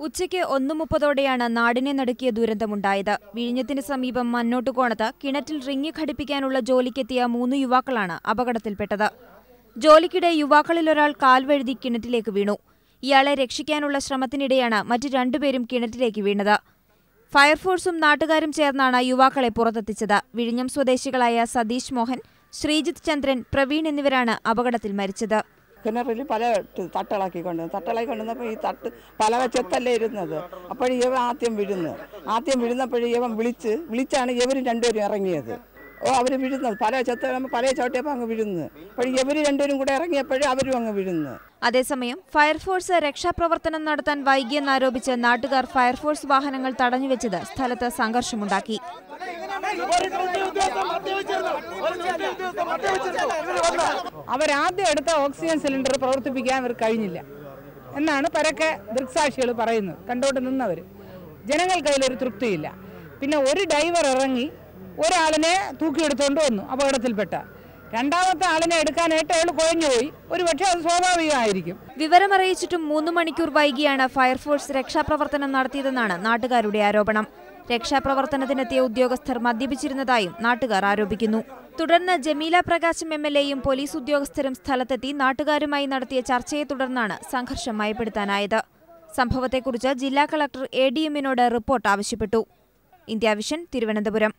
ഉച്ചയ്ക്ക് ഒന്ന് മുപ്പതോടെയാണ് നാടിനെ നടുക്കിയ ദുരന്തമുണ്ടായത്. വിഴിഞ്ഞത്തിന് സമീപം മന്നോട്ടുകോണത്ത് കിണറ്റിൽ റിങ്ങി ഘടിപ്പിക്കാനുള്ള ജോലിക്കെത്തിയ മൂന്ന് യുവാക്കളാണ് അപകടത്തിൽപ്പെട്ടത്. ജോലിക്കിടെ യുവാക്കളിലൊരാൾ കാൽവഴുതി കിണറ്റിലേക്ക് വീണു. ഇയാളെ രക്ഷിക്കാനുള്ള ശ്രമത്തിനിടെയാണ് മറ്റു രണ്ടുപേരും കിണറ്റിലേക്ക് വീണത്. ഫയർഫോഴ്സും നാട്ടുകാരും ചേർന്നാണ് യുവാക്കളെ പുറത്തെത്തിച്ചത്. വിഴിഞ്ഞം സ്വദേശികളായ സതീഷ് മോഹൻ ശ്രീജിത്ത് ചന്ദ്രൻ പ്രവീൺ എന്നിവരാണ് അപകടത്തിൽ മരിച്ചത്. കിണറിൽ പല തട്ടളാക്കി തട്ടുകളാക്കി കൊണ്ടുവന്നു. തട്ടുകളാക്കി കൊണ്ടുവന്നപ്പോൾ ഈ തട്ട് പല വച്ചത്തല്ലേ ഇരുന്നത്. അപ്പോൾ ഇവൻ ആദ്യം വിഴുന്ന്. ആദ്യം വിഴുന്നപ്പോഴും ഇവൻ വിളിച്ച് വിളിച്ചാണ് ഇവർ രണ്ടുപേരും ഇറങ്ങിയത്. ഓ അവർ വിഴുന്നത് പല ചെത്ത പല ചവിട്ടിയപ്പോൾ അങ്ങ് വിഴുന്ന്. അപ്പോൾ ഇവർ രണ്ടുപേരും കൂടെ ഇറങ്ങിയപ്പോഴും അവരും അങ്ങ് വിഴുന്ന്. അതേസമയം ഫയർഫോഴ്സ് രക്ഷാപ്രവർത്തനം നടത്താൻ വൈകിയെന്നാരോപിച്ച് നാട്ടുകാർ ഫയർഫോഴ്സ് വാഹനങ്ങൾ തടഞ്ഞുവെച്ചത് സ്ഥലത്ത് സംഘർഷമുണ്ടാക്കി. അവരാദ്യം എടുത്ത ഓക്സിജൻ സിലിണ്ടർ പ്രവർത്തിപ്പിക്കാൻ അവർ കഴിഞ്ഞില്ല. എന്നാണ് പരക്കെ ദൃക്സാക്ഷികൾ പറയുന്നത്. കണ്ടോട്ട് നിന്നവർ ജനങ്ങൾ കയ്യിലൊരു തൃപ്തിയില്ല. പിന്നെ ഒരു ഡൈവർ ഇറങ്ങി ഒരാളിനെ തൂക്കിയെടുത്തുകൊണ്ട് വന്നു അപകടത്തിൽപ്പെട്ട. രണ്ടാമത്തെ ആളിനെ എടുക്കാനായിട്ട് അയാൾ കുഴഞ്ഞുപോയി ഒരു പക്ഷേ അത് സ്വാഭാവികമായിരിക്കും. വിവരമറിയിച്ചിട്ടും മൂന്ന് മണിക്കൂർ വൈകിയാണ് ഫയർഫോഴ്സ് രക്ഷാപ്രവർത്തനം നടത്തിയതെന്നാണ് നാട്ടുകാരുടെ ആരോപണം. രക്ഷാപ്രവർത്തനത്തിനെത്തിയ ഉദ്യോഗസ്ഥർ മദ്യപിച്ചിരുന്നതായും നാട്ടുകാർ ആരോപിക്കുന്നു. തുടർന്ന് ജമീല പ്രകാശം എം എൽ എയും പോലീസ് ഉദ്യോഗസ്ഥരും സ്ഥലത്തെത്തി നാട്ടുകാരുമായി നടത്തിയ ചർച്ചയെ തുടർന്നാണ് സംഘർഷം മയപ്പെടുത്താനായത്. സംഭവത്തെക്കുറിച്ച് ജില്ലാ കളക്ടർ എ ഡി എമ്മിനോട് റിപ്പോർട്ട് ആവശ്യപ്പെട്ടു. India vision Thiruvananthapuram.